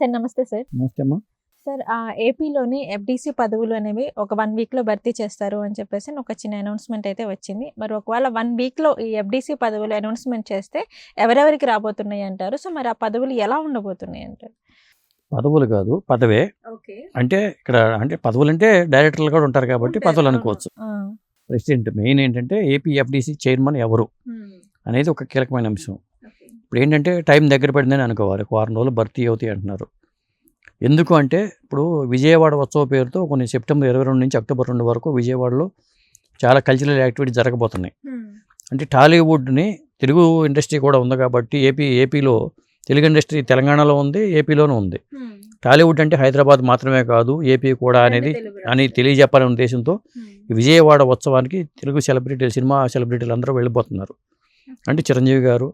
Sir నమస్తే sir. నమస్తే అమ్మా. సార్ ఏపీలోని ఎఫ్డీసీ పదవులు అనేవి ఒక వన్ వీక్లో భర్తీ చేస్తారు అని చెప్పేసి ఒక చిన్న అనౌన్స్మెంట్ అయితే వచ్చింది. మరి ఒకవేళ వన్ వీక్లో ఈ ఎఫ్డీసీ పదవులు అనౌన్స్మెంట్ చేస్తే ఎవరెవరికి రాబోతున్నాయి అంటారు? సో మరి ఆ పదవులు ఎలా ఉండబోతున్నాయి అంటారు? పదవులు కాదు పదవే. ఓకే. అంటే ఇక్కడ అంటే పదవులు అంటే డైరెక్టర్లు కూడా ఉంటారు కాబట్టి పదవులు అనుకోవచ్చు. ప్రెసిడెంట్ మెయిన్ ఏంటంటే ఏపీ ఎఫ్డిసి చైర్మన్ ఎవరు అనేది ఒక కీలకమైన అంశం. ఇప్పుడు ఏంటంటే టైం దగ్గర పడిందని అనుకోవాలి. ఒక వారం రోజులు భర్తీ అవుతాయి అంటున్నారు. ఎందుకు అంటే ఇప్పుడు విజయవాడ ఉత్సవ పేరుతో కొన్ని సెప్టెంబర్ ఇరవై రెండు నుంచి అక్టోబర్ రెండు వరకు విజయవాడలో చాలా కల్చరల్ యాక్టివిటీస్ జరగబోతున్నాయి. అంటే టాలీవుడ్ని తెలుగు ఇండస్ట్రీ కూడా ఉంది కాబట్టి ఏపీ ఏపీలో తెలుగు ఇండస్ట్రీ తెలంగాణలో ఉంది ఏపీలోనూ ఉంది. టాలీవుడ్ అంటే హైదరాబాద్ మాత్రమే కాదు ఏపీ కూడా అనేది అని తెలియజెప్పాలనే ఉద్దేశంతో విజయవాడ ఉత్సవానికి తెలుగు సెలబ్రిటీలు సినిమా సెలబ్రిటీలు అందరూ వెళ్ళిపోతున్నారు అంటే చిరంజీవి గారు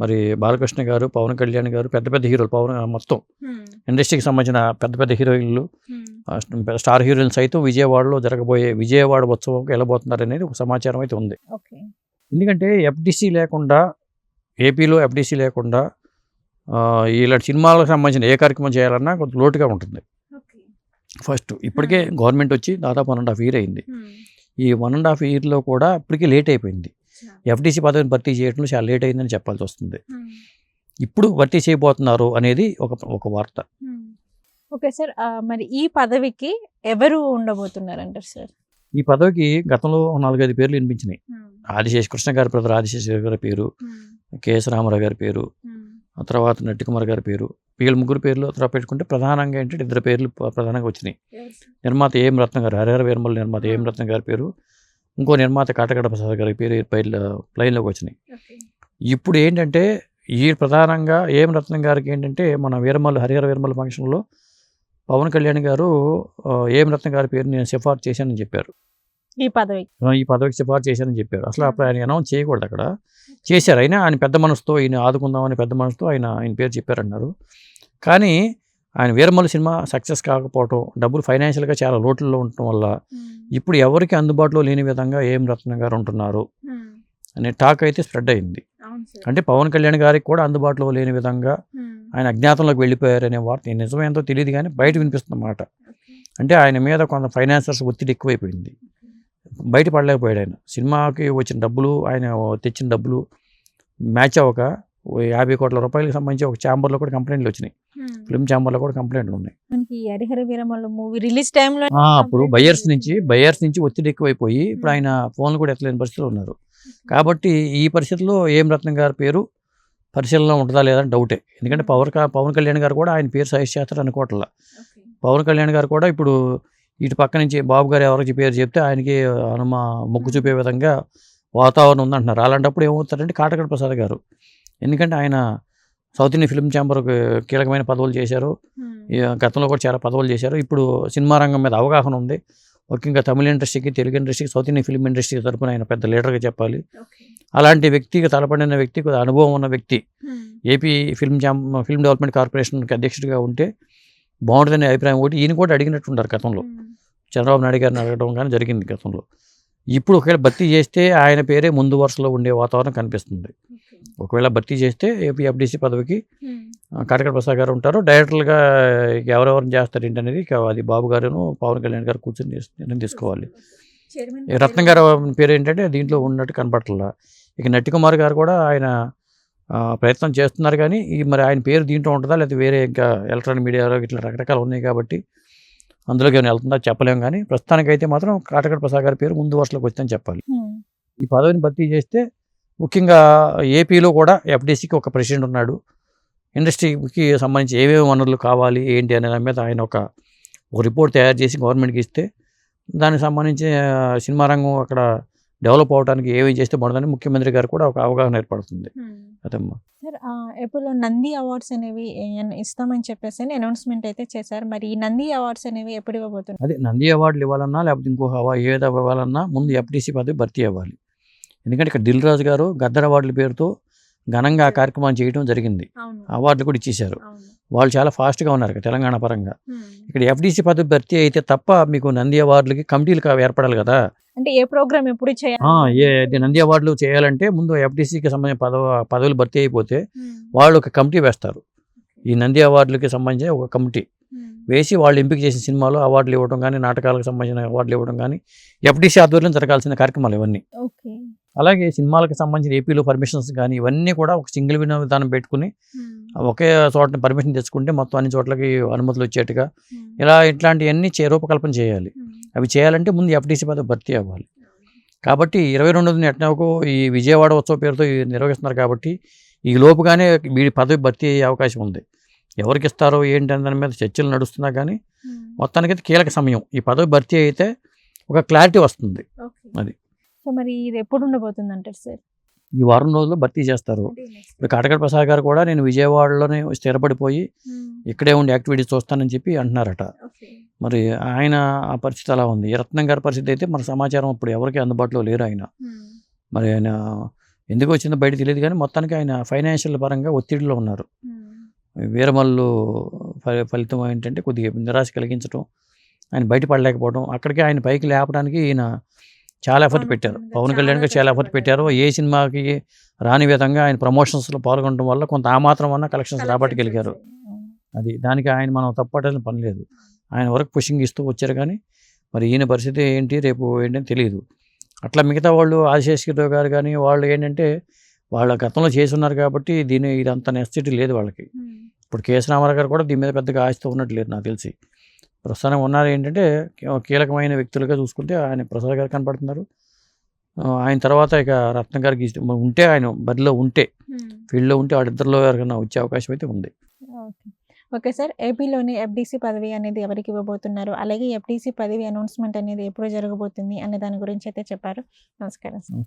మరి బాలకృష్ణ గారు పవన్ కళ్యాణ్ గారు పెద్ద పెద్ద హీరోలు పవన్ మొత్తం. ఇండస్ట్రీకి సంబంధించిన పెద్ద పెద్ద హీరోయిన్లు స్టార్ హీరోయిన్ సైతం విజయవాడలో జరగబోయే విజయవాడ ఉత్సవంకి వెళ్ళబోతున్నారు అనేది ఒక సమాచారం అయితే ఉంది. ఎందుకంటే ఎఫ్డిసి లేకుండా ఏపీలో ఎఫ్డిసి లేకుండా ఇలాంటి సినిమాలకు సంబంధించిన ఏ కార్యక్రమం చేయాలన్నా కొంత లోటుగా ఉంటుంది. ఫస్ట్ ఇప్పటికే గవర్నమెంట్ వచ్చి దాదాపు వన్ అండ్ హాఫ్ ఇయర్ అయింది. ఈ వన్ అండ్ హాఫ్ ఇయర్లో కూడా ఇప్పటికే లేట్ అయిపోయింది. ఎఫ్డిసి పదవిని భర్తీ చేయడంలో చాలా లేట్ అయిందని చెప్పాల్సి వస్తుంది. ఇప్పుడు భర్తీ చేయబోతున్నారు అనేది ఒక ఒక వార్త. ఓకే సార్ ఆ, మరి ఈ పదవికి ఎవరు ఉండబోతున్నారు అంటారు సార్ ఈ పదవికి గతంలో నాలుగైదు పేర్లు వినిపించినాయి. ఆదిశేష్ కృష్ణ గారి బ్రదర్ ఆదిశేష్ గారి పేరు కేఎస్ రామారావు గారి పేరు ఆ తర్వాత నట్టికుమార్ గారి పేరు వీళ్ళ ముగ్గురు పేర్లు తర్వాత పెట్టుకుంటే ప్రధానంగా ఏంటంటే ఇద్దరు పేర్లు ప్ర- ప్రధానంగా వచ్చినాయి. నిర్మాత ఏం రత్నం గారు హరిహర వీరమల నిర్మాత ఏం రత్నం గారి పేరు ఇంకో నిర్మాత కాటగడ ప్రసాద్ గారి పేరు పైల లైన్లోకి వచ్చినాయి. ఇప్పుడు ఏంటంటే ఈ ప్రధానంగా ఏం రత్నం గారికి ఏంటంటే మన వీరమల్లి హరిహర వీరమల్లి ఫంక్షన్లో పవన్ కళ్యాణ్ గారు ఏం రత్నం గారి పేరు నేను సిఫార్సు చేశానని చెప్పారు. ఈ పదవికి ఆ, ఈ పదవికి సిఫార్సు చేశానని చెప్పారు. అసలు అప్పుడు ఆయన అనౌన్స్ చేయకూడదు అక్కడ. చేశారు. అయినా ఆయన పెద్ద మనసుతో ఈయన ఆదుకుందామని పెద్ద మనసుతో ఆయన ఆయన పేరు చెప్పారన్నారు. కానీ ఆయన వీరమల్లి సినిమా సక్సెస్ కాకపోవటం డబ్బులు ఫైనాన్షియల్గా చాలా లోట్లలో ఉండటం వల్ల ఇప్పుడు ఎవరికి అందుబాటులో లేని విధంగా ఏం రత్నం గారు ఉంటున్నారు అనే టాక్ అయితే స్ప్రెడ్ అయింది. అంటే పవన్ కళ్యాణ్ గారికి కూడా అందుబాటులో లేని విధంగా ఆయన అజ్ఞాతంలోకి వెళ్ళిపోయారనే వార్త నిజమేంతో తెలియదు కానీ బయట వినిపిస్తున్నమాట అంటే ఆయన మీద కొంత ఫైనాన్సర్స్ ఒత్తిడి ఎక్కువైపోయింది. బయట పడలేకపోయాడు ఆయన. సినిమాకి వచ్చిన డబ్బులు ఆయన తెచ్చిన డబ్బులు మ్యాచ్ అవ్వక యాభై కోట్ల రూపాయలకు సంబంధించి ఒక ఛాంబర్లో కూడా కంప్లైంట్లు వచ్చినాయి. ఫిల్మ్ ఛాంబర్లో కూడా కంప్లైంట్లు ఉన్నాయి. మనకి హరిహర వీరమల్లు మూవీ రిలీజ్ టైంలో ఆ, అప్పుడు బయర్స్ నుంచి బయర్స్ నుంచి ఒత్తిడి ఎక్కువైపోయి ఇప్పుడు ఆయన ఫోన్లు కూడా ఎత్తలేని పరిస్థితిలో ఉన్నారు. కాబట్టి ఈ పరిస్థితుల్లో ఏం రత్నం గారి పేరు పరిశీలనలో ఉంటుందా లేదా డౌటే. ఎందుకంటే పవన్ కా- పవన్ కళ్యాణ్ గారు కూడా ఆయన పేరు సజెస్ట్ చేస్తారు అనుకోవట్లా. పవన్ కళ్యాణ్ గారు కూడా ఇప్పుడు ఇటు పక్క నుంచి బాబు గారు ఎవరికి పేరు చెప్తే ఆయనకి హనుమ మొగ్గు చూపే విధంగా వాతావరణం ఉందంటున్నారు. అలాంటప్పుడు ఏమవుతారంటే కాటగడ ప్రసాద్ గారు ఎందుకంటే ఆయన సౌత్ ఇండియన్ ఫిల్మ్ ఛాంబర్ కీలకమైన పదవులు చేశారు. గతంలో కూడా చాలా పదవులు చేశారు. ఇప్పుడు సినిమా రంగం మీద అవగాహన ఉంది. ముఖ్యంగా తమిళ ఇండస్ట్రీకి తెలుగు ఇండస్ట్రీకి సౌత్ ఇండియన్ ఫిల్మ్ ఇండస్ట్రీ తరపున ఆయన పెద్ద లీడర్గా చెప్పాలి. అలాంటి వ్యక్తికి తలపడిన వ్యక్తి అనుభవం ఉన్న వ్యక్తి ఏపీ ఫిల్మ్ ఛాం ఫిల్మ్ డెవలప్మెంట్ కార్పొరేషన్కి అధ్యక్షుడిగా ఉంటే బాగుంటుందనే అభిప్రాయం ఒకటి. ఈయన కూడా అడిగినట్టుంటారు గతంలో. చంద్రబాబు నాయుడు గారిని అడగడం కానీ జరిగింది గతంలో. ఇప్పుడు ఒకవేళ భర్తీ చేస్తే ఆయన పేరే ముందు వరుసలో ఉండే వాతావరణం కనిపిస్తుంది. ఒకవేళ భర్తీ చేస్తే ఏపీ ఎఫ్డీసీ పదవికి కాటకడ ప్రసాద్ గారు ఉంటారు. డైరెక్టర్లుగా ఎవరెవరిని చేస్తారు ఏంటి అనేది ఇక అది బాబు గారును పవన్ కళ్యాణ్ గారు కూర్చొని నిర్ణయం తీసుకోవాలి. రత్నం గారు పేరు ఏంటంటే దీంట్లో ఉన్నట్టు కనపట్ల ఇక నట్టికుమార్ గారు కూడా ఆయన ప్రయత్నం చేస్తున్నారు కానీ ఈ మరి ఆయన పేరు దీంట్లో ఉంటుందా? లేకపోతే వేరే ఇంకా ఎలక్ట్రానిక్ మీడియాలో ఇట్లా రకరకాలు ఉన్నాయి కాబట్టి అందులోకి ఏమైనా వెళ్తుందా? చెప్పలేం కానీ ప్రస్తుతానికైతే మాత్రం కాటకడ ప్రసాద్ గారి పేరు ముందు వరుసలోకి వచ్చిందని చెప్పాలి. ఈ పదవిని భర్తీ చేస్తే ముఖ్యంగా ఏపీలో కూడా ఎఫ్డీసీకి ఒక ప్రెసిడెంట్ ఉన్నాడు. ఇండస్ట్రీకి సంబంధించి ఏమేమి వనరులు కావాలి ఏంటి అనే దాని మీద ఆయన ఒక రిపోర్ట్ తయారు చేసి గవర్నమెంట్కి ఇస్తే దానికి సంబంధించి సినిమా రంగం అక్కడ డెవలప్ అవడానికి ఏమేమి చేస్తే బాగుంటుందని ముఖ్యమంత్రి గారు కూడా ఒక అవగాహన ఏర్పడుతుంది. అదమ్మా. సార్ నంది అవార్డ్స్ అనేవి ఇస్తామని చెప్పేసి అనౌన్స్మెంట్ అయితే చేశారు. మరి ఈ నంది అవార్డ్స్ అనేవి ఎప్పుడు ఇవ్వబోతున్నారు? అదే నంది అవార్డులు ఇవ్వాలన్నా లేకపోతే అవా ఏది ఇవ్వాలన్నా ముందు ఎఫ్టీసీ పదవి భర్తీ అవ్వాలి. ఎందుకంటే ఇక్కడ దిల్ రాజు గారు గద్దర్ అవార్డుల పేరుతో ఘనంగా ఆ కార్యక్రమాన్ని చేయడం జరిగింది. అవార్డులు కూడా ఇచ్చేశారు. వాళ్ళు చాలా ఫాస్ట్గా ఉన్నారు తెలంగాణ పరంగా. ఇక్కడ ఎఫ్డీసీ పదవి భర్తీ అయితే తప్ప మీకు నంది అవార్డులకి కమిటీలు ఏర్పడాలి కదా. అంటే ఏ ప్రోగ్రామ్ ఎప్పుడు చేయాలి? నంది అవార్డులు చేయాలంటే ముందు ఎఫ్డీసీకి సంబంధించిన పదవ పదవులు భర్తీ అయిపోతే వాళ్ళు ఒక కమిటీ వేస్తారు. ఈ నంది అవార్డులకి సంబంధించి ఒక కమిటీ. వేసి వాళ్ళు ఎంపిక చేసిన సినిమాలు అవార్డులు ఇవ్వడం కానీ నాటకాలకు సంబంధించిన అవార్డులు ఇవ్వడం కానీ ఎఫ్డీసీ ఆధ్వర్యం జరగాల్సిన కార్యక్రమాలు ఇవన్నీ. ఓకే. అలాగే సినిమాలకు సంబంధించిన ఏపీలో పర్మిషన్స్ కానీ ఇవన్నీ కూడా ఒక సింగిల్ విధానం పెట్టుకుని ఒకే చోట పర్మిషన్ తెచ్చుకుంటే మొత్తం అన్ని చోట్లకి అనుమతులు వచ్చేట్టుగా ఇలా ఇట్లాంటివన్నీ చే రూపకల్పన చేయాలి. అవి చేయాలంటే ముందు ఎఫ్డీసీ పదవి భర్తీ అవ్వాలి. కాబట్టి ఇరవై రెండోది ఎట్నకు ఈ విజయవాడ ఉత్సవ పేరుతో నిర్వహిస్తున్నారు కాబట్టి ఈ లోపుగానే వీడి పదవి భర్తీ అయ్యే అవకాశం ఉంది. ఎవరికి ఇస్తారో ఏంటి అనే దాని మీద చర్చలు నడుస్తున్నా కానీ మొత్తానికైతే కీలక సమయం. ఈ పదవి భర్తీ అయితే ఒక క్లారిటీ వస్తుంది. అది. సో మరి ఇది ఎప్పుడు ఉండబోతుంది అంటారు సార్? ఈ వారం రోజుల్లో భర్తీ చేస్తారు. ఇప్పుడు కాటకడ ప్రసాద్ గారు కూడా నేను విజయవాడలోనే స్థిరపడిపోయి ఇక్కడే ఉండి యాక్టివిటీస్ చూస్తానని చెప్పి అంటున్నారట. మరి ఆయన ఆ పరిస్థితి అలా ఉంది. రత్నం గారి పరిస్థితి అయితే మన సమాచారం ఇప్పుడు ఎవరికి అందుబాటులో లేరు ఆయన. మరి ఆయన ఎందుకు వచ్చిందో బయట తెలియదు కానీ మొత్తానికి ఆయన ఫైనాన్షియల్ పరంగా ఒత్తిడిలో ఉన్నారు. వీరమల్లు ఫ- ఫలితం ఏంటంటే కొద్దిగా నిరాశ కలిగించడం ఆయన బయటపడలేకపోవడం అక్కడికి ఆయన పైకి లేపడానికి ఈయన చాలా ఎఫర్ట్ పెట్టారు. పవన్ కళ్యాణ్ గారు చాలా ఎఫర్ట్ పెట్టారు. ఏ సినిమాకి రాని విధంగా ఆయన ప్రమోషన్స్లో పాల్గొనడం వల్ల కొంత ఆ మాత్రం అన్న కలెక్షన్స్ రాబట్టగలిగారు. అది దానికి ఆయన మనం తప్పటాల్సిన పని లేదు. ఆయన వరకు పుషింగ్ ఇస్తూ వచ్చారు కానీ మరి ఈయన పరిస్థితి ఏంటి రేపు ఏంటని తెలియదు అట్లా మిగతా వాళ్ళు ఆశేషగిరిరావు గారు కానీ వాళ్ళు ఏంటంటే వాళ్ళ గతంలో చేసి ఉన్నారు కాబట్టి దీని ఇదంత నెసిటీ లేదు వాళ్ళకి. ఇప్పుడు కేఎస్ రామారావు గారు కూడా దీని మీద పెద్దగా ఆశతో ఉన్నట్టు లేదు నాకు తెలిసి. ప్రస్తుతానికి ఉన్నారు ఏంటంటే కీలకమైన వ్యక్తులుగా చూసుకుంటే ఆయన ప్రసాద్ గారు కనపడుతున్నారు. ఆయన తర్వాత ఇక రత్న గారికి ఉంటే ఆయన బరిలో ఉంటే ఫీల్డ్లో ఉంటే వాళ్ళిద్దరిలో ఎవరికైనా వచ్చే అవకాశం అయితే ఉంది. ఓకే. సార్ ఏపీలోని ఎఫ్డీసీ పదవి అనేది ఎవరికి ఇవ్వబోతున్నారు? అలాగే ఎఫ్డీసీ పదవి అనౌన్స్మెంట్ అనేది ఎప్పుడు జరగబోతుంది అనే దాని గురించి అయితే చెప్పారు. నమస్కారం సార్.